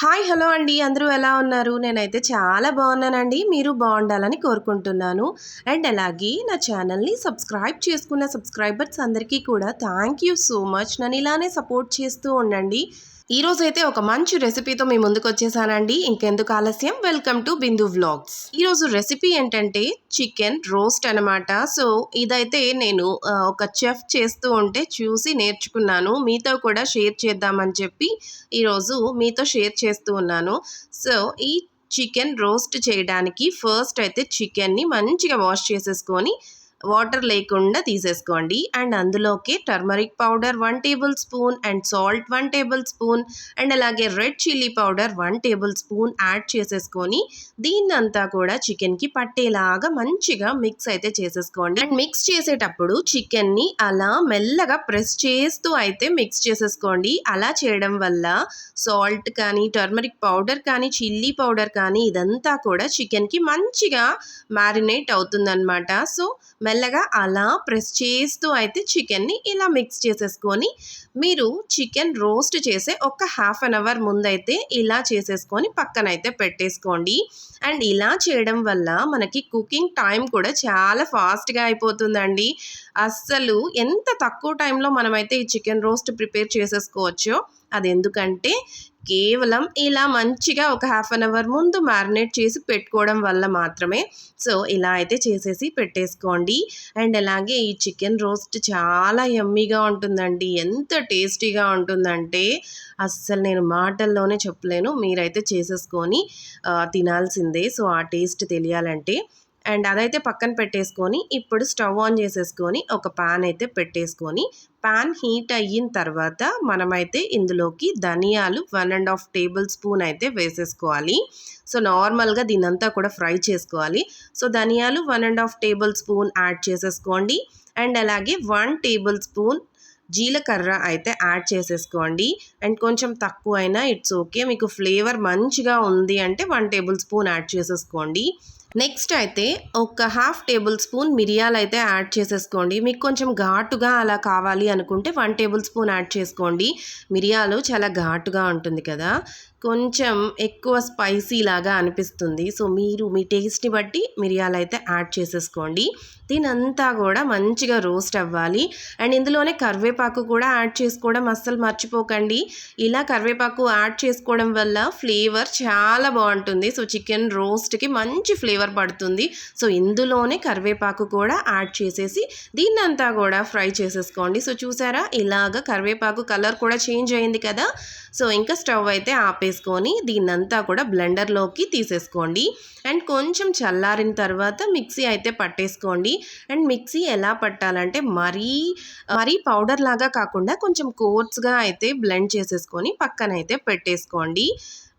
Hi hello అండి. అందరూ ఎలా ఉన్నారు? నేనైతే చాలా బాగున్నానండి. మీరు బాగుండాలని కోరుకుంటున్నాను. అండ్ అలాగే నా ఛానల్ని సబ్స్క్రైబ్ చేసుకున్న సబ్స్క్రైబర్స్ అందరికీ కూడా థ్యాంక్ యూ సో మచ్. నన్ను ఇలానే సపోర్ట్ చేస్తూ ఉండండి. ఈరోజు అయితే ఒక మంచి రెసిపీతో మీ ముందుకు వచ్చేసానండి. ఇంకెందుకు ఆలస్యం? Welcome to Bindu vlogs. ఈరోజు రెసిపీ ఏంటంటే చికెన్ రోస్ట్ అనమాట సో ఇదైతే నేను ఒక చెఫ్ చేస్తూ ఉంటే చూసి నేర్చుకున్నాను. మీతో కూడా షేర్ చేద్దామని చెప్పి ఈరోజు మీతో షేర్ చేస్తూ ఉన్నాను. సో ఈ చికెన్ రోస్ట్ చేయడానికి ఫస్ట్ అయితే చికెన్ని మంచిగా వాష్ చేసేసుకొని వాటర్ లేకుండా తీసేసుకోండి. అండ్ అందులోకి turmeric powder one tablespoon and salt one tablespoon and అలాగే red chilli powder one tablespoon add చేసేసుకొని దీన్నంతా కూడా చికెన్కి పట్టేలాగా మంచిగా మిక్స్ అయితే చేసేసుకోండి. అండ్ మిక్స్ చేసేటప్పుడు చికెన్ని అలా మెల్లగా ప్రెస్ చేస్తూ అయితే మిక్స్ చేసేసుకోండి. అలా చేయడం వల్ల సాల్ట్ కానీ టర్మరిక్ పౌడర్ కానీ చిల్లీ పౌడర్ కానీ ఇదంతా కూడా చికెన్కి మంచిగా మ్యారినేట్ అవుతుందన్నమాట. సో మెల్లగా అలా ప్రెస్ చేస్తూ అయితే చికెన్ని ఇలా మిక్స్ చేసేసుకొని మీరు చికెన్ రోస్ట్ చేసే ఒక హాఫ్ అన్ అవర్ ముందైతే ఇలా చేసేసుకొని పక్కనైతే పెట్టేసుకోండి. అండ్ ఇలా చేయడం వల్ల మనకి కుకింగ్ టైం కూడా చాలా ఫాస్ట్గా అయిపోతుందండి. అస్సలు ఎంత తక్కువ టైంలో మనమైతే ఈ చికెన్ రోస్ట్ ప్రిపేర్ చేసేసుకోవచ్చో అది ఎందుకంటే కేవలం ఇలా మంచిగా ఒక హాఫ్ అన్ అవర్ ముందు మ్యారినేట్ చేసి పెట్టుకోవడం వల్ల మాత్రమే. సో ఇలా అయితే చేసేసి పెట్టేసుకోండి. అండ్ అలాగే ఈ చికెన్ రోస్ట్ చాలా యమ్మీగా ఉంటుందండి. ఎంత టేస్టీగా ఉంటుందంటే అస్సలు నేను మాటల్లోనే చెప్పలేను. మీరైతే చేసేసుకొని తినాల్సిందే. సో ఆ టేస్ట్ తెలియాలంటే అండ్ అదైతే పక్కన పెట్టేసుకొని ఇప్పుడు స్టవ్ ఆన్ చేసేసుకొని ఒక పాన్ అయితే పెట్టేసుకొని పాన్ హీట్ అయిన తర్వాత మనమైతే ఇందులోకి ధనియాలు one and half tablespoon అయితే వేసేసుకోవాలి. సో నార్మల్గా దీనంతా కూడా ఫ్రై చేసుకోవాలి. సో ధనియాలు one and half tablespoon add చేసేసుకోండి. అండ్ అలాగే వన్ టేబుల్ స్పూన్ జీలకర్ర అయితే యాడ్ చేసేసుకోండి. అండ్ కొంచెం తక్కువ అయినా ఇట్స్ ఓకే మీకు ఫ్లేవర్ మంచిగా ఉంది అంటే వన్ టేబుల్ స్పూన్ యాడ్ చేసేసుకోండి. నెక్స్ట్ అయితే ఒక హాఫ్ టేబుల్ స్పూన్ మిరియాలు అయితే యాడ్ చేసేసుకోండి. మీకు కొంచెం ఘాటుగా అలా కావాలి అనుకుంటే వన్ టేబుల్ స్పూన్ యాడ్ చేసుకోండి. మిరియాలు చాలా ఘాటుగా ఉంటుంది కదా. కొంచెం ఎక్కువ స్పైసీ లాగా అనిపిస్తుంది. సో మీరు మీ టేస్ట్ని బట్టి మిరియాలు అయితే యాడ్ చేసేసుకోండి. దీనంతా కూడా మంచిగా రోస్ట్ అవ్వాలి. అండ్ ఇందులోనే కరివేపాకు కూడా యాడ్ చేసుకోవడం అస్సలు మర్చిపోకండి. ఇలా కరివేపాకు యాడ్ చేసుకోవడం వల్ల ఫ్లేవర్ చాలా బాగుంటుంది. సో చికెన్ రోస్ట్కి మంచి ఫ్లేవర్ పడుతుంది. సో ఇందులోనే కరివేపాకు కూడా యాడ్ చేసేసి దీన్నంతా కూడా ఫ్రై చేసేసుకోండి. సో చూసారా? ఇలాగ కరివేపాకు కలర్ కూడా చేంజ్ అయింది కదా? సో ఇంకా స్టవ్ అయితే ఆపేసుకొని దీన్నంతా కూడా బ్లెండర్లోకి తీసేసుకోండి. అండ్ కొంచెం చల్లారిన తర్వాత మిక్సీ అయితే పట్టేసుకోండి. అండ్ మిక్సీ ఎలా పట్టాలంటే మరీ మరీ పౌడర్ లాగా కాకుండా కొంచెం కోర్స్గా అయితే బ్లెండ్ చేసేసుకొని పక్కన అయితే పెట్టేసుకోండి.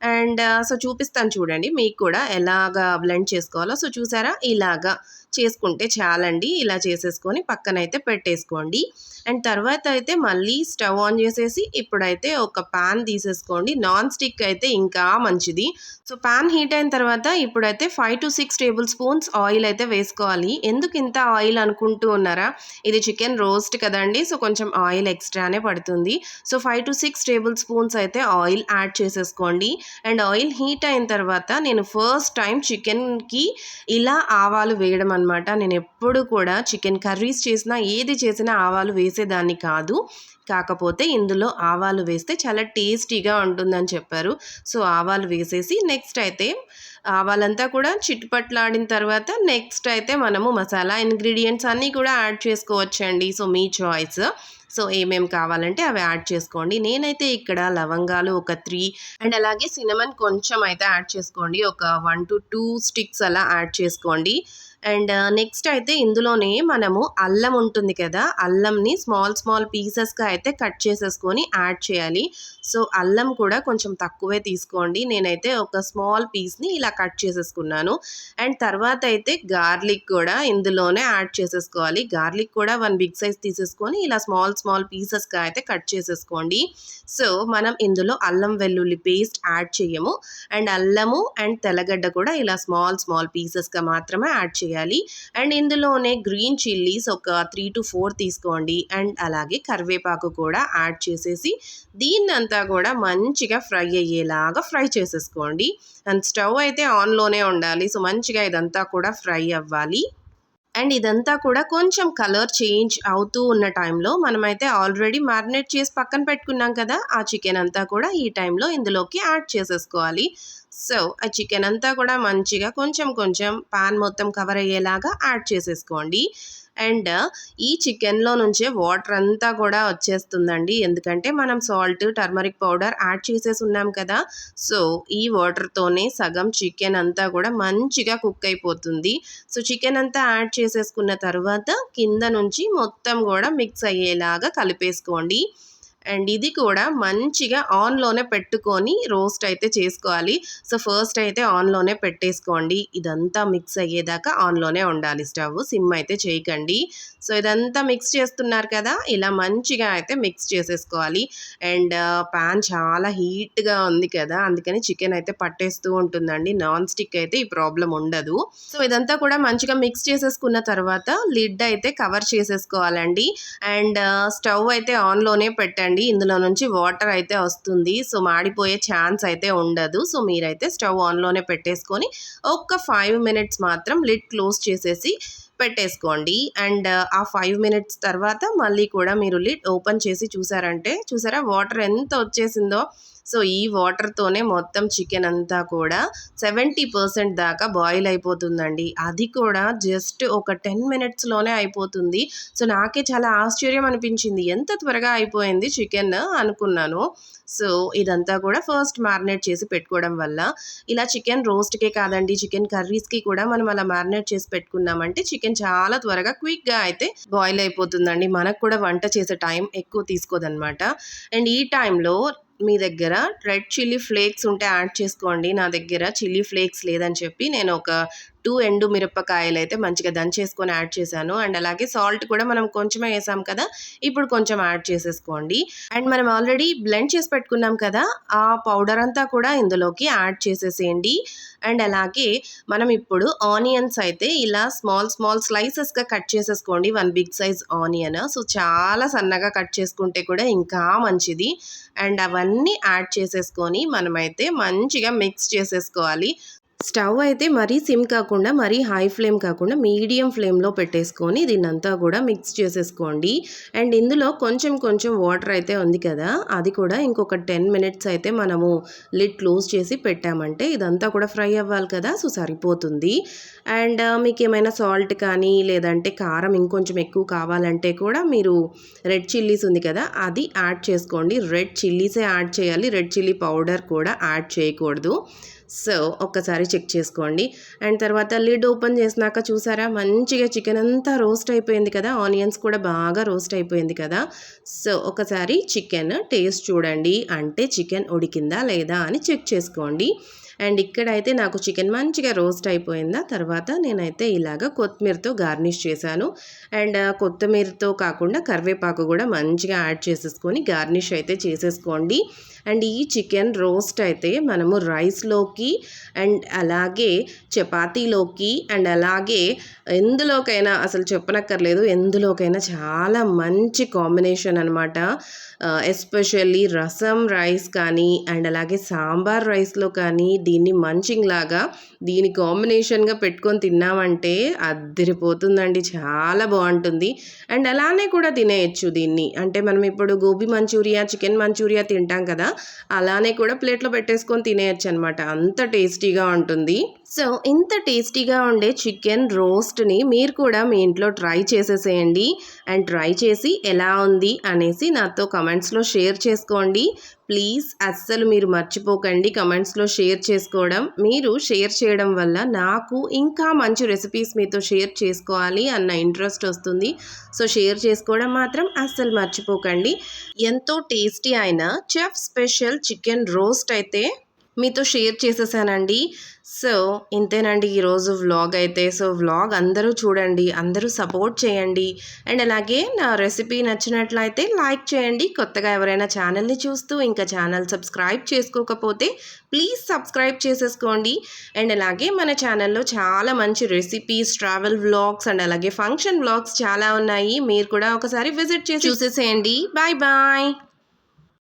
అండ్ సో చూపిస్తాను చూడండి మీకు కూడా ఎలాగా బ్లెండ్ చేసుకోవాలో. సో చూసారా? ఇలాగా చేసుకుంటే చాలండి. ఇలా చేసేసుకొని పక్కనైతే పెట్టేసుకోండి. అండ్ తర్వాత అయితే మళ్ళీ స్టవ్ ఆన్ చేసేసి ఇప్పుడైతే ఒక పాన్ తీసేసుకోండి. నాన్ స్టిక్ అయితే ఇంకా మంచిది. సో పాన్ హీట్ అయిన తర్వాత ఇప్పుడైతే five to six tablespoons oil అయితే వేసుకోవాలి. ఎందుకు ఇంత ఆయిల్ అనుకుంటూ ఉన్నారా? ఇది చికెన్ రోస్ట్ కదండి. సో కొంచెం ఆయిల్ ఎక్స్ట్రానే పడుతుంది. So five to six tablespoons అయితే ఆయిల్ యాడ్ చేసేసుకోండి. అండ్ ఆయిల్ హీట్ అయిన తర్వాత నేను ఫస్ట్ టైం చికెన్కి ఇలా ఆవాలు వేయడం అనమాట నేను ఎప్పుడు కూడా చికెన్ కర్రీస్ చేసినా ఏది చేసినా ఆవాలు వేసేదాన్ని కాదు. కాకపోతే ఇందులో ఆవాలు వేస్తే చాలా టేస్టీగా ఉంటుందని చెప్పారు. సో ఆవాలు వేసేసి నెక్స్ట్ అయితే ఆవాలంతా కూడా చిట్టుపట్లాడిన తర్వాత నెక్స్ట్ అయితే మనము మసాలా ఇంగ్రీడియంట్స్ అన్నీ కూడా యాడ్ చేసుకోవచ్చండి. సో మీ చాయిస్. సో ఏమేమి కావాలంటే అవి యాడ్ చేసుకోండి. నేనైతే ఇక్కడ లవంగాలు ఒక త్రీ అండ్ అలాగే సినమన్ కొంచెం అయితే యాడ్ చేసుకోండి. ఒక వన్ టు టూ స్టిక్స్ అలా యాడ్ చేసుకోండి. అండ్ నెక్స్ట్ అయితే ఇందులోనే మనము అల్లం ఉంటుంది కదా అల్లంని స్మాల్ స్మాల్ పీసెస్గా అయితే కట్ చేసేసుకొని యాడ్ చేయాలి. సో అల్లం కూడా కొంచెం తక్కువే తీసుకోండి. నేనైతే ఒక స్మాల్ పీస్ని ఇలా కట్ చేసేసుకున్నాను. అండ్ తర్వాత అయితే గార్లిక్ కూడా ఇందులోనే యాడ్ చేసేసుకోవాలి. గార్లిక్ కూడా వన్ బిగ్ సైజ్ తీసేసుకొని ఇలా స్మాల్ స్మాల్ పీసెస్గా అయితే కట్ చేసేసుకోండి. సో మనం ఇందులో అల్లం వెల్లుల్లి పేస్ట్ యాడ్ చేయము. అండ్ అల్లము అండ్ తెల్లగడ్డ కూడా ఇలా స్మాల్ స్మాల్ పీసెస్గా మాత్రమే యాడ్ చేయాలి అండ్ ఇందులోనే గ్రీన్ చిల్లీస్ ఒక త్రీ టు ఫోర్ తీసుకోండి. అండ్ అలాగే కరివేపాకు కూడా యాడ్ చేసేసి దీన్నంతా కూడా మంచిగా ఫ్రై అయ్యేలాగా ఫ్రై చేసేసుకోండి. అండ్ స్టవ్ అయితే ఆన్లోనే ఉండాలి. సో మంచిగా ఇదంతా కూడా ఫ్రై అవ్వాలి. అండ్ ఇదంతా కూడా కొంచెం కలర్ చేంజ్ అవుతూ ఉన్న టైంలో మనమైతే ఆల్రెడీ మ్యారినేట్ చేసి పక్కన పెట్టుకున్నాం కదా ఆ చికెన్ అంతా కూడా ఈ టైంలో ఇందులోకి యాడ్ చేసేసుకోవాలి. సో ఆ చికెన్ అంతా కూడా మంచిగా కొంచెం కొంచెం పాన్ మొత్తం కవర్ అయ్యేలాగా యాడ్ చేసేసుకోండి. అండ్ ఈ చికెన్లో నుంచే వాటర్ అంతా కూడా వచ్చేస్తుందండి. ఎందుకంటే మనం సాల్ట్ టర్మరిక్ పౌడర్ యాడ్ చేసేసి ఉన్నాం కదా సో ఈ వాటర్తోనే సగం చికెన్ అంతా కూడా మంచిగా కుక్ అయిపోతుంది. సో చికెన్ అంతా యాడ్ చేసేసుకున్న తర్వాత కింద నుంచి మొత్తం కూడా మిక్స్ అయ్యేలాగా కలిపేసుకోండి. అండ్ ఇది కూడా మంచిగా ఆన్లోనే పెట్టుకొని రోస్ట్ అయితే చేసుకోవాలి. సో ఫస్ట్ అయితే ఆన్లోనే పెట్టేసుకోండి. ఇదంతా మిక్స్ అయ్యేదాకా ఆన్లోనే ఉండాలి స్టవ్. సిమ్ అయితే చేయకండి. సో ఇదంతా మిక్స్ చేస్తున్నారు కదా ఇలా మంచిగా అయితే మిక్స్ చేసేసుకోవాలి. అండ్ ప్యాన్ చాలా హీట్గా ఉంది కదా అందుకని చికెన్ అయితే పట్టేస్తూ ఉంటుందండి. నాన్ స్టిక్ అయితే ఈ ప్రాబ్లం ఉండదు. సో ఇదంతా కూడా మంచిగా మిక్స్ చేసేసుకున్న తర్వాత లిడ్ అయితే కవర్ చేసేసుకోవాలండి. అండ్ స్టవ్ అయితే ఆన్లోనే పెట్టండి. ఇందులో నుంచి వాటర్ అయితే వస్తుంది. సో మాడిపోయే ఛాన్స్ అయితే ఉండదు. సో మీరైతే స్టవ్ ఆన్లోనే పెట్టేసుకొని ఒక్క ఫైవ్ మినిట్స్ మాత్రం లిడ్ క్లోజ్ చేసేసి పెట్టేసుకోండి. అండ్ ఆ ఫైవ్ మినిట్స్ తర్వాత మళ్ళీ కూడా మీరు లిడ్ ఓపెన్ చేసి చూసారంటే చూసారా? వాటర్ ఎంత వచ్చేసిందో? సో ఈ వాటర్తోనే మొత్తం చికెన్ అంతా కూడా సెవెంటీ పర్సెంట్ దాకా బాయిల్ అయిపోతుందండి. అది కూడా జస్ట్ ఒక టెన్ మినిట్స్లోనే అయిపోతుంది. సో నాకే చాలా ఆశ్చర్యం అనిపించింది. ఎంత త్వరగా అయిపోయింది చికెన్ అనుకున్నాను. సో ఇదంతా కూడా ఫస్ట్ మ్యారినేట్ చేసి పెట్టుకోవడం వల్ల ఇలా చికెన్ రోస్ట్కే కాదండి చికెన్ కర్రీస్కి కూడా మనం అలా మ్యారినేట్ చేసి పెట్టుకున్నామంటే చికెన్ చాలా త్వరగా క్విక్గా అయితే బాయిల్ అయిపోతుందండి. మనకు కూడా వంట చేసే టైం ఎక్కువ తీసుకోదన్నమాట. అండ్ ఈ టైంలో మీ దగ్గర రెడ్ చిల్లీ ఫ్లేక్స్ ఉంటే యాడ్ చేసుకోండి నా దగ్గర చిల్లీ ఫ్లేక్స్ లేదని చెప్పి నేను ఒక టూ ఎండు మిరపకాయలు అయితే మంచిగా దంచేసుకొని యాడ్ చేశాను. అండ్ అలాగే సాల్ట్ కూడా మనం కొంచెమే వేసాం కదా ఇప్పుడు కొంచెం యాడ్ చేసేసుకోండి. అండ్ మనం ఆల్రెడీ బ్లెండ్ చేసి పెట్టుకున్నాం కదా ఆ పౌడర్ అంతా కూడా ఇందులోకి యాడ్ చేసేసేయండి. అండ్ అలాగే మనం ఇప్పుడు ఆనియన్స్ అయితే ఇలా స్మాల్ స్మాల్ స్లైసెస్గా కట్ చేసేసుకోండి. One big size onion. So చాలా సన్నగా కట్ చేసుకుంటే కూడా ఇంకా మంచిది. అండ్ అవన్నీ యాడ్ చేసేసుకొని మనమైతే మంచిగా మిక్స్ చేసేసుకోవాలి. స్టవ్ అయితే మరీ సిమ్ కాకుండా మరీ హై ఫ్లేమ్ కాకుండా మీడియం ఫ్లేమ్లో పెట్టేసుకొని దీన్నంతా కూడా మిక్స్ చేసేసుకోండి. అండ్ ఇందులో కొంచెం కొంచెం వాటర్ అయితే ఉంది కదా అది కూడా ఇంకొక టెన్ మినిట్స్ అయితే మనము లిడ్ క్లోజ్ చేసి పెట్టామంటే ఇదంతా కూడా ఫ్రై అవ్వాలి కదా సో సరిపోతుంది. అండ్ మీకు ఏమైనా సాల్ట్ కానీ లేదంటే కారం ఇంకొంచెం ఎక్కువ కావాలంటే కూడా మీరు రెడ్ చిల్లీస్ ఉంది కదా అది యాడ్ చేసుకోండి. రెడ్ చిల్లీసే యాడ్ చేయాలి రెడ్ చిల్లీ పౌడర్ కూడా యాడ్ చేయకూడదు. సో ఒక్కసారి చెక్ చేసుకోండి. అండ్ తర్వాత లిడ్ ఓపెన్ చేసినాక చూసారా? మంచిగా చికెన్ అంతా రోస్ట్ అయిపోయింది కదా? ఆనియన్స్ కూడా బాగా రోస్ట్ అయిపోయింది కదా? సో ఒకసారి చికెన్ టేస్ట్ చూడండి. అంటే చికెన్ ఉడికిందా లేదా అని చెక్ చేసుకోండి. అండ్ ఇక్కడైతే నాకు చికెన్ మంచిగా రోస్ట్ అయిపోయిందా తర్వాత నేనైతే ఇలాగ కొత్తిమీరతో గార్నిష్ చేశాను. అండ్ కొత్తిమీరతో కాకుండా కరివేపాకు కూడా మంచిగా యాడ్ చేసేసుకొని గార్నిష్ అయితే చేసేసుకోండి. అండ్ ఈ చికెన్ రోస్ట్ అయితే మనము రైస్లోకి అండ్ అలాగే చపాతీలోకి అండ్ అలాగే ఎందులోకైనా అసలు చెప్పనక్కర్లేదు ఎందులోకైనా చాలా మంచి కాంబినేషన్ అనమాట ఎస్పెషల్లీ రసం రైస్ కానీ అండ్ అలాగే సాంబార్ రైస్లో కానీ దీన్ని మంచింగ్ లాగా దీని కాంబినేషన్గా పెట్టుకొని తిన్నామంటే అద్దరిపోతుందండి చాలా బాగుంటుంది. అండ్ అలానే కూడా తినేయచ్చు దీన్ని. అంటే మనం ఇప్పుడు గోబీ మంచూరియా చికెన్ మంచూరియా తింటాం కదా అలానే కూడా ప్లేట్లో పెట్టేసుకొని తినేయచ్చు అనమాట అంత టేస్టీగా ఉంటుంది. సో ఇంత టేస్టీగా ఉండే చికెన్ రోస్ట్ని మీరు కూడా మీ ఇంట్లో ట్రై చేసేసేయండి. అండ్ ట్రై చేసి ఎలా ఉంది అనేసి నాతో కమెంట్స్లో షేర్ చేసుకోండి. ప్లీజ్ అస్సలు మీరు మర్చిపోకండి కమెంట్స్లో షేర్ చేసుకోవడం. మీరు షేర్ చేయడం వల్ల నాకు ఇంకా మంచి రెసిపీస్ మీతో షేర్ చేసుకోవాలి అన్న ఇంట్రెస్ట్ వస్తుంది. సో షేర్ చేసుకోవడం మాత్రం అస్సలు మర్చిపోకండి. ఎంతో టేస్టీ అయిన చెఫ్ స్పెషల్ చికెన్ రోస్ట్ అయితే మీతో షేర్ చేసేసానండి. సో ఇంతేనండి ఈరోజు వ్లాగ్ అయితే. సో వ్లాగ్ అందరూ చూడండి అందరూ సపోర్ట్ చేయండి. అండ్ అలాగే నా రెసిపీ నచ్చినట్లయితే లైక్ చేయండి. కొత్తగా ఎవరైనా ఛానల్ని చూస్తూ ఇంకా ఛానల్ సబ్స్క్రైబ్ చేసుకోకపోతే ప్లీజ్ సబ్స్క్రైబ్ చేసేసుకోండి. అండ్ అలాగే మన ఛానల్లో చాలా మంచి రెసిపీస్ ట్రావెల్ వ్లాగ్స్ అండ్ అలాగే ఫంక్షన్ వ్లాగ్స్ చాలా ఉన్నాయి. మీరు కూడా ఒకసారి విజిట్ చేసి చూసేసేయండి. Bye bye.